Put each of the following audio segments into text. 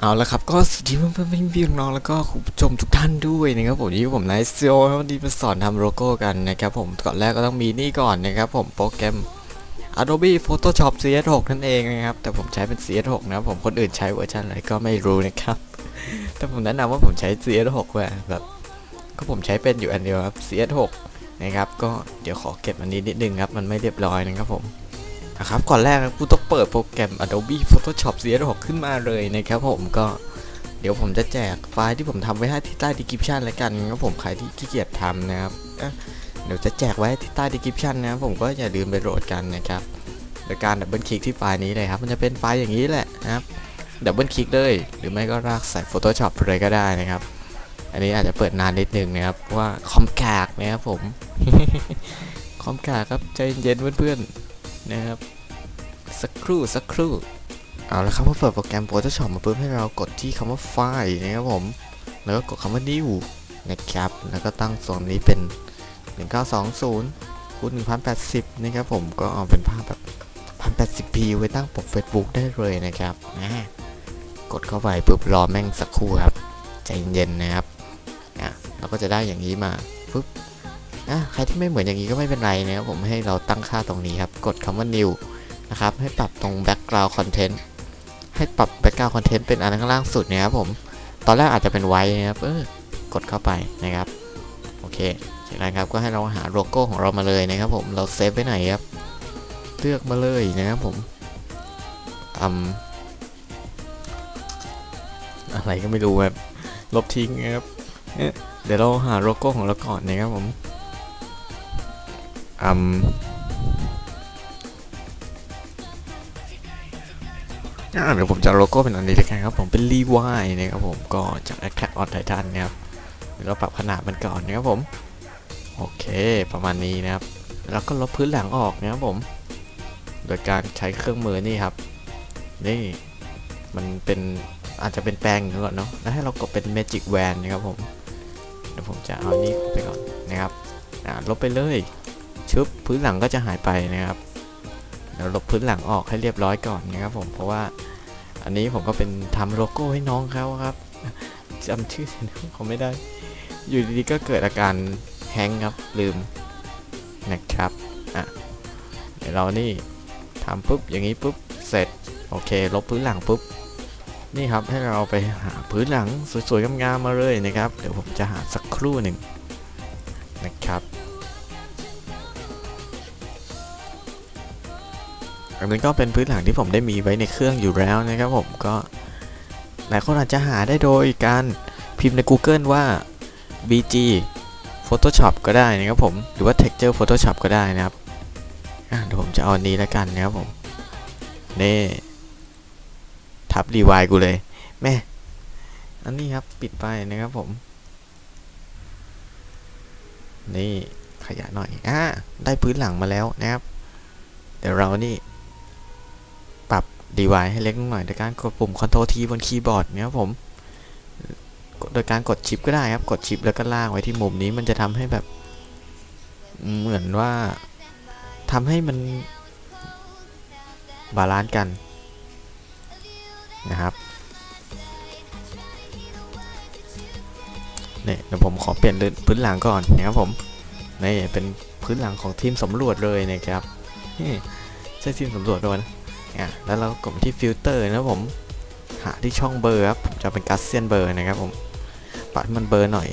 เอาละครับ ก็สวัสดีเพื่อนเพื่อนพี่น้องๆแล้วก็คุณผู้ชมทุกท่านด้วยนะครับผมที่ผมนายซีโอวันนี้มาสอนทำโลโก้กันนะครับผมก่อนแรกก็ต้องมีนี่ก่อนนะครับผมโปรแกรม Adobe Photoshop CS6 นั่นเองนะครับ แต่ผมใช้เป็น CS6 นะครับผมคนอื่นใช้เวอร์ชันอะไรก็ไม่รู้นะครับ แต่ผมแนะนำว่าผมใช้ CS6 แหละแบบก็ผมใช้เป็นอยู่อันเดียวครับ CS6 นะครับ ก็เดี๋ยวขอเก็บอันนี้นิดนึงครับ มันไม่เรียบร้อยนะครับผม นะครับก่อนแรกกูต้องเปิดโปรแกรม Adobe Photoshop CS6 ขึ้นมาเลยนะครับผมก็เดี๋ยวผมจะแจกไฟล์ที่ผมทำไว้ให้ที่ใต้ description แล้วกันครับผมใครที่ขี้เกียจทำนะครับเดี๋ยวจะแจกไว้ที่ใต้ description นะครับผมก็อย่าลืมไปโหลดกันนะครับโดยการดับเบิลคลิกที่ไฟล์นี้เลยครับมันจะเป็นไฟล์อย่างนี้แหละนะครับดับเบิลคลิกเลย หรือไม่ก็รากใส่ Photoshop เลยก็ได้นะครับ อันนี้อาจจะเปิดนานนิดนึงนะครับเพราะว่าคอมกากนะครับผมคอมกากครับใจเย็นเพื่อนๆ นะครับ สักครู่สักครู่ เอาละครับพอเปิดโปรแกรม Photoshop มาปุ๊บให้เรากดที่คำว่าไฟล์นะครับผม แล้วก็กดคำว่า new นะครับ แล้วก็ตั้งส่วนนี้เป็น 1920คูณ1080 นะครับผม ก็เอาเป็นภาพแบบ 1080p ไว้ตั้งปก Facebook ได้เลยนะครับนะกดเข้าไปปุ๊บรอแม่งสักครู่ครับ ใจเย็นนะครับอะเราก็จะได้อย่างนี้มาปุ๊บ อะใครที่ไม่เหมือนอย่างนี้ก็ไม่เป็นไรนะครับผมให้เราตั้งค่าตรงนี้ครับ กดคำว่า new นะครับ ให้ปรับตรง background content ให้ปรับ background content เป็นอันข้างล่างสุดนะครับผม ตอนแรกอาจจะเป็นไว้นะครับเออกดเข้าไปนะครับ โอเคจากนั้นครับก็ให้เราหาโลโก้ของเรามาเลยนะครับผม เราเซฟไว้ไหนครับ เลือกมาเลยนะครับผมอืมอะไรก็ไม่รู้ครับ ลบทิ้งนะครับ เดี๋ยวเราหาโลโก้ของเราก่อนนะครับผม อืมเดี๋ยวผมจะโลโก้เป็นอันนี้แล้วกันครับ ผมเป็นรีวายนะครับผมก็จาก Attack on Titan นะครับเดี๋ยวเราปรับขนาดมันก่อนนะครับผม โอเค ประมาณนี้นะครับ แล้วก็ลบพื้นหลังออกนะครับผม โดยการใช้เครื่องมือนี่ครับ นี่มันเป็นอาจจะเป็นแปลงก่อนเนาะแล้วให้เรากดเป็น Magic Wand นะครับผม เดี๋ยวผมจะเอานี่ไปก่อนนะครับ อ่าลบไปเลย ชึบพื้นหลังก็จะหายไปนะครับเดี๋ยวลบพื้นหลังออกให้เรียบร้อยก่อนนะครับผมเพราะว่าอันนี้ผมก็เป็นทำโลโก้ให้น้องเขาครับจำชื่อเขาไม่ได้ อยู่ดีๆก็เกิดอาการแฮงก์ครับลืมนะครับอะเดี๋ยวเรานี่ทำปุ๊บอย่างนี้ปุ๊บเสร็จโอเค ลบพื้นหลังปุ๊บนี่ครับให้เราไปหาพื้นหลังสวยๆงามๆมาเลยนะครับ เดี๋ยวผมจะหาสักครู่หนึ่ง อันนี้ก็เป็นพื้นหลังที่ผมได้มีไว้ในเครื่องอยู่แล้วนะครับผมก็หลายคนอาจจะหาได้โดยการพิมพ์ใน Google ว่า BG Photoshop ก็ได้นะครับผมหรือว่า Texture Photoshop ก็ได้นะครับอะเดี๋ยวผมจะเอาอันนี้แล้วกันนะครับผมนี่ทับรีวายกูเลย แม่อันนี้ครับปิดไปนะครับผม นี่ขยายหน่อยอ่าได้พื้นหลังมาแล้วนะครับ เดี๋ยวเรานี่ ปรับ DY ให้เล็กลงหน่อยโดยการกดปุ่ม Ctrl T บนคีย์บอร์ดนะครับผม โดยการกดชิปก็ได้ครับ กดชิปแล้วก็ลากไว้ที่มุมนี้มันจะทำให้แบบเหมือนว่าทำให้มันบาลานซ์กันนะครับเนี่ยเดี๋ยวผมขอเปลี่ยนพื้นหลังก่อนนะครับผมนี่เป็นพื้นหลังของทีมสำรวจเลยนะครับใช่ทีมสำรวจด้วยนะ อะแล้วเรากดที่ฟิลเตอร์นะผมหาที่ช่องเบอร์ครับผมจะเป็นกัสเซียนเบอร์นะครับผมปรับให้มันเบอร์หน่อย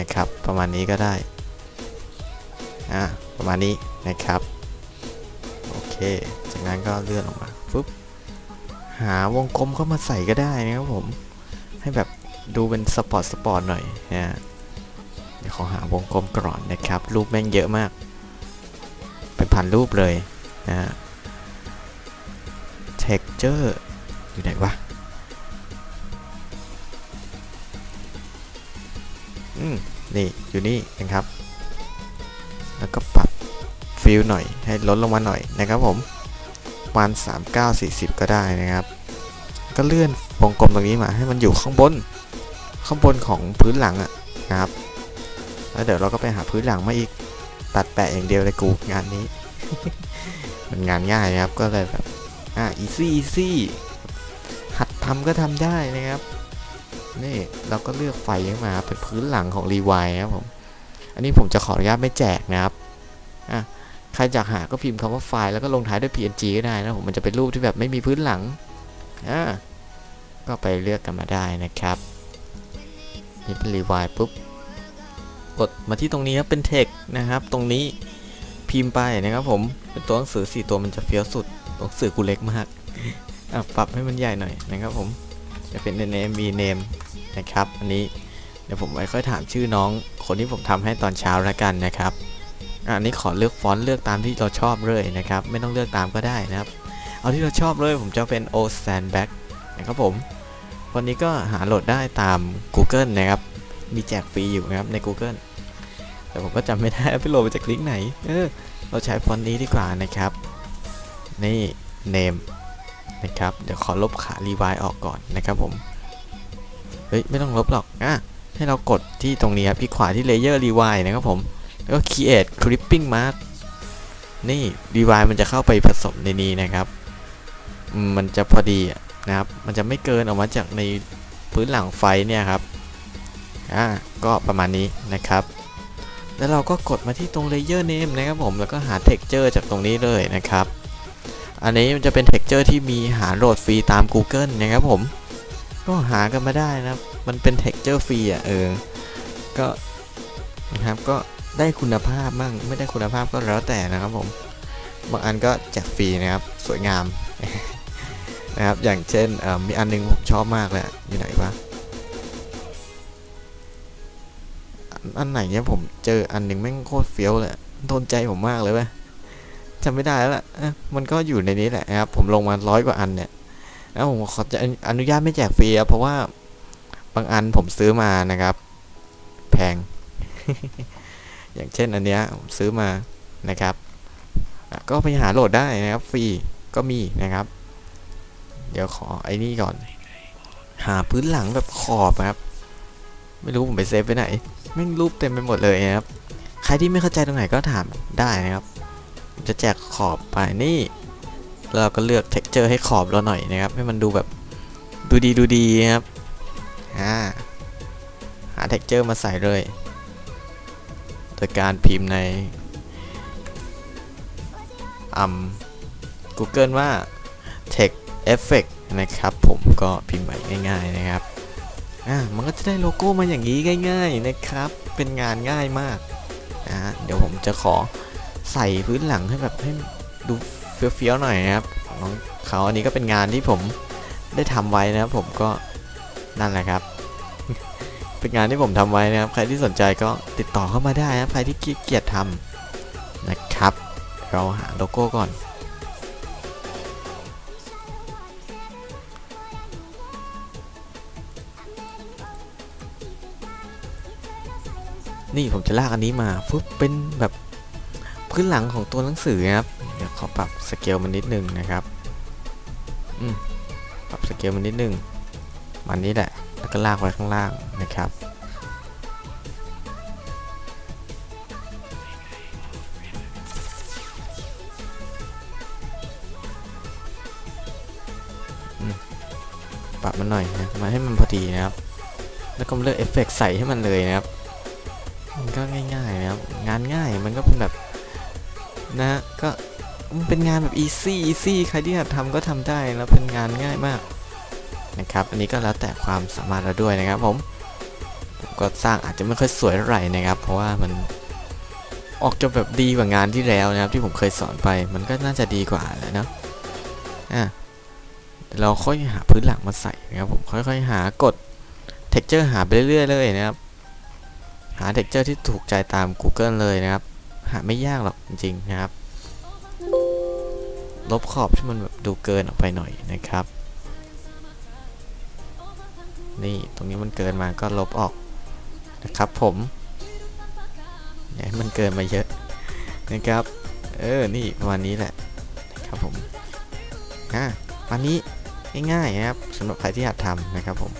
นะครับ ประมาณนี้ก็ได้อ่าประมาณนี้นะครับโอเค จากนั้นก็เลื่อนออกมาปุ๊บหาวงกลมเข้ามาใส่ก็ได้นะครับผมให้แบบดูเป็นสปอร์ตสปอร์ตหน่อยนะเดี๋ยวขอหาวงกลมก่อนนะครับ รูปแม่งเยอะมาก เป็นพันรูปเลยนะฮะ texture อยู่ไหนวะ อืม นี่ อยู่นี่นะครับ แล้วก็ปรับฟิลหน่อย ให้ลดลงมาหน่อยนะครับผมประมาณ3940 ก็ได้นะครับ ก็เลื่อนวงกลมตรงนี้มาให้มันอยู่ข้างบน ข้างบนของพื้นหลังอะนะครับ แล้วเดี๋ยวเราก็ไปหาพื้นหลังมาอีก ตัดแปะอย่างเดียวเลยกูงานนี้ มันงานง่ายนะครับ ก็เลยแบบ อ่า easy easy หัดทำก็ทำได้นะครับนี่เราก็เลือกไฟขึ้นมาเป็นพื้นหลังของรีไวครับผมอันนี้ผมจะขออนุญาตไม่แจกนะครับอะใครอยากหาก็พิมพ์คำว่าไฟล์แล้วก็ลงท้ายด้วย png ก็ได้นะผมมันจะเป็นรูปที่แบบไม่มีพื้นหลังอ่าก็ไปเลือกกันมาได้นะครับนี่เป็นรีไวปุ๊บกดมาที่ตรงนี้ครับเป็น text นะครับ ตรงนี้ พิมพ์ไปนะครับผมเป็นตัวหนังสือสี่ตัวมันจะเฟี้ยวสุดตัวหนังสือกูเล็กมากอะปรับให้มันใหญ่หน่อยนะครับผมจะเป็น name name นะครับอันนี้เดี๋ยวผมไว้ค่อยถามชื่อน้อง คนที่ผมทำให้ตอนเช้าแล้วกันนะครับอะอันนี้ขอเลือกฟอนต์เลือกตามที่เราชอบเลยนะครับ ไม่ต้องเลือกตามก็ได้นะครับ เอาที่เราชอบเลยผมจะเป็น o sandback นะครับผมวันนี้ก็หาโหลดได้ตาม Google นะครับ มีแจกฟรีอยู่นะครับใน Google แต่ผมก็จำไม่ได้ว่าไปโหลดมาจากลิงก์ไหน เออ เราใช้ฟอนต์นี้ดีกว่านะครับ นี่ name นะครับ เดี๋ยวขอลบขา rewind ออกก่อนนะครับผม เฮ้ย ไม่ต้องลบหรอกอะให้เรากดที่ตรงนี้ครับคลิกขวาที่ layer rewind นะครับผม แล้วก็ create clipping mask นี่ rewind มันจะเข้าไปผสมในนี้นะครับ มันจะพอดีนะครับ มันจะไม่เกินออกมาจากในพื้นหลังไฟเนี่ยครับ อ่า ก็ประมาณนี้นะครับ แล้วเราก็กดมาที่ตรง layer name นะครับผมแล้วก็หา texture จากตรงนี้เลยนะครับ อันนี้มันจะเป็น texture ที่มีหาโหลดฟรีตาม Google นะครับผม ก็หากันมาได้นะครับมันเป็น texture ฟรีอะเออก็นะครับก็ได้คุณภาพมั่งไม่ได้คุณภาพก็แล้วแต่นะครับผมบางอันก็แจกฟรีนะครับสวยงามนะครับอย่างเช่นมีอันหนึงผมชอบมากเลยอะอยู่ไหนวะ อันไหนเนี่ยผมเจออันหนึ่งแม่งโคตรเฟี้ยวเลยโดนใจผมมากเลยเว้ยจำไม่ได้แล้วล่ะมันก็อยู่ในนี้แหละนะครับผมลงมาร้อยกว่าอันเนี่ยแล้วผมขอจะอนุญาตไม่แจกฟรีเพราะว่าบางอันผมซื้อมานะครับ แพง อย่างเช่นอันเนี้ยผมซื้อมานะครับก็ไปหาโหลดได้นะครับ ฟรีก็มีนะครับ เดี๋ยวขอไอ้นี่ก่อน หาพื้นหลังแบบขอบนะครับ ไม่รู้ผมไปเซฟไปไหน ม่งรูปเต็มไปหมดเลยนะครับ ใครที่ไม่เข้าใจตรงไหนก็ถามได้นะครับ จะแจกขอบไปนี่เราก็เลือก texture ให้ขอบเราหน่อยนะครับ ให้มันดูแบบดูดีดูดีนะครับอ่าหา texture มาใส่เลย โดยการพิมพ์ในอืม Google ว่า text effect นะครับ ผมก็พิมพ์ไปง่ายๆนะครับ อ่ามันก็จะได้โลโก้มาอย่างนี้ง่าย ๆนะครับ เป็นงานง่ายมากนะเดี๋ยวผมจะขอใส่พื้นหลังให้แบบให้ดูเฟี้ยวๆหน่อยนะครับของน้องเขาอันนี้ก็เป็นงานที่ผมได้ทำไว้นะครับ ผมก็นั่นแหละครับ เป็นงานที่ผมทำไว้นะครับ ใครที่สนใจก็ติดต่อเข้ามาได้นะครับใครที่ขี้เกียจทำนะครับ เราหาโลโก้ก่อน นี่ผมจะลากอันนี้มาฟึบเป็นแบบพื้นหลังของตัวหนังสือนะครับ เดี๋ยวขอปรับสเกลมันนิดนึงนะครับ อืม ปรับสเกลมันนิดนึง มันนี้แหละ แล้วก็ลากไว้ข้างล่างนะครับ ปรับมันหน่อยนะมาให้มันพอดีนะครับ แล้วก็เลือกเอฟเฟกต์ใส่ให้มันเลยนะครับ ก็ง่ายๆนะครับ งานง่ายมันก็เป็นแบบนะก็มันเป็นงานแบบ easy easy ใครที่อยากทำก็ทำได้แล้วเป็นงานง่ายมากนะครับ อันนี้ก็แล้วแต่ความสามารถเราด้วยนะครับผมก็สร้างอาจจะไม่ค่อยสวยเท่าไหร่นะครับ เพราะว่ามันออกจะแบบดีกว่างานที่แล้วนะครับ ที่ผมเคยสอนไปมันก็น่าจะดีกว่าแหละเนาะอะเดี๋ยวเราค่อยหาพื้นหลังมาใส่นะครับผมค่อยๆ หากด texture หาไปเรื่อยๆเลยนะครับ หา texture ที่ถูกใจตาม Google เลยนะครับ หาไม่ยากหรอกจริงๆนะครับ ลบขอบที่มันแบบดูเกินออกไปหน่อยนะครับ นี่ตรงนี้มันเกินมาก็ลบออกนะครับผมอย่าให้มันเกินมาเยอะนะครับ เออ นี่ประมาณนี้แหละนะครับผมอะวันนี้ง่ายๆนะครับสำหรับใครที่อยากทำนะครับผม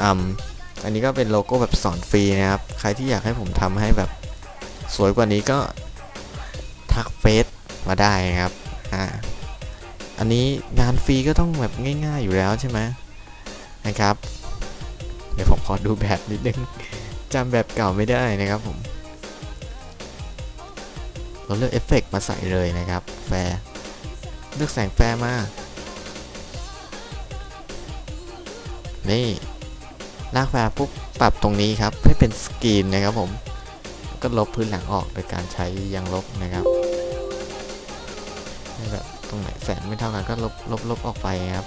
อืม อันนี้ก็เป็นโลโก้แบบสอนฟรีนะครับ ใครที่อยากให้ผมทำให้แบบสวยกว่านี้ก็ทักเฟซมาได้นะครับ อ่า อันนี้งานฟรีก็ต้องแบบง่าย ๆอยู่แล้วใช่ไหมนะครับ เดี๋ยวผมขอดูแบบนิดนึงจำแบบเก่าไม่ได้นะครับผมเราเลือกเอฟเฟกต์มาใส่เลยนะครับ แฟร์เลือกแสงแฟร์มานี่ ลากแฟร์ปุ๊บปรับตรงนี้ครับให้เป็นสกรีนนะครับผมก็ลบพื้นหลังออกโดยการใช้ยางลบนะครับแบบตรงไหนแสงไม่เท่ากันก็ลบลบลบออกไปครับ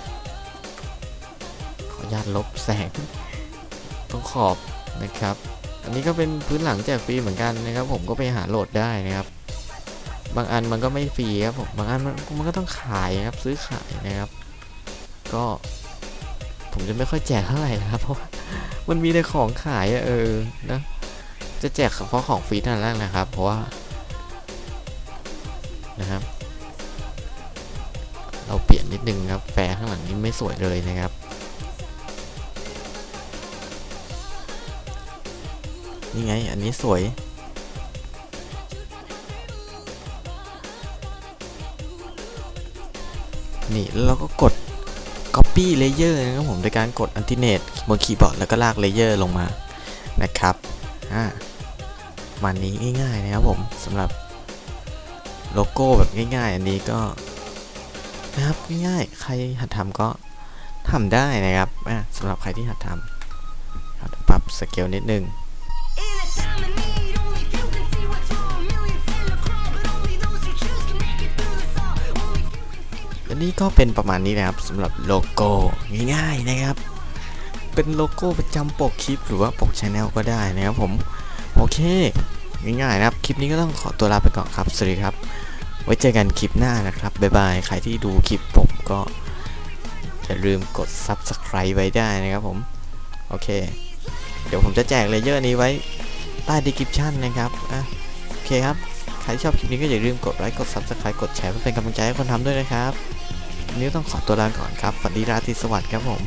ขออนุญาตลบแสงตรงขอบนะครับ อันนี้ก็เป็นพื้นหลังแจกฟรีเหมือนกันนะครับ ผมก็ไปหาโหลดได้นะครับ บางอันมันก็ไม่ฟรีครับผมบางอันมันมันก็ต้องขายครับซื้อขายนะครับ ก็ผมจะไม่ค่อยแจกเท่าไหร่นะครับเพราะว่า มันมีแต่ของขายอะเออนะจะแจกเฉพาะของฟรีเท่านั้นนะครับ เพราะว่านะครับ เราเปลี่ยนนิดนึงครับ แฟร์ข้างหลังนี้ไม่สวยเลยนะครับ นี่ไง อันนี้สวยนี่แล้วเราก็กด copy layer นะครับผมโดยการกด alternate บนคีย์บอร์ดแล้วก็ลาก layer ลงมานะครับอ่ามันนี้ง่ายๆนะครับผมสำหรับโลโก้แบบง่ายๆ อันนี้ก็นะครับง่ายๆใครหัดทำก็ทำได้นะครับสำหรับใครที่หัดทำครับปรับสเกลนิดนึง นี่ก็เป็นประมาณนี้นะครับสำหรับโลโก้ง่ายๆนะครับ เป็นโลโก้ประจำปกคลิปหรือว่าปกชแนลก็ได้นะครับผม โอเค ง่ายๆนะครับ คลิปนี้ก็ต้องขอตัวลาไปก่อนครับ สวัสดีครับ ไว้เจอกันคลิปหน้านะครับ บ๊ายบาย ใครที่ดูคลิปผมก็อย่าลืมกด Subscribe ไว้ได้นะครับผม โอเค เดี๋ยวผมจะแจกเลเยอร์นี้ไว้ใต้ description นะครับอะโอเคครับใครที่ชอบคลิปนี้ก็อย่าลืมกดไลค์ กด Subscribe กดแชร์เพื่อเป็นกำลังใจให้คนทำด้วยนะครับ นิ้วต้องขอตัวลาก่อนครับ ฝันดีราตรีสวัสดิ์ครับผม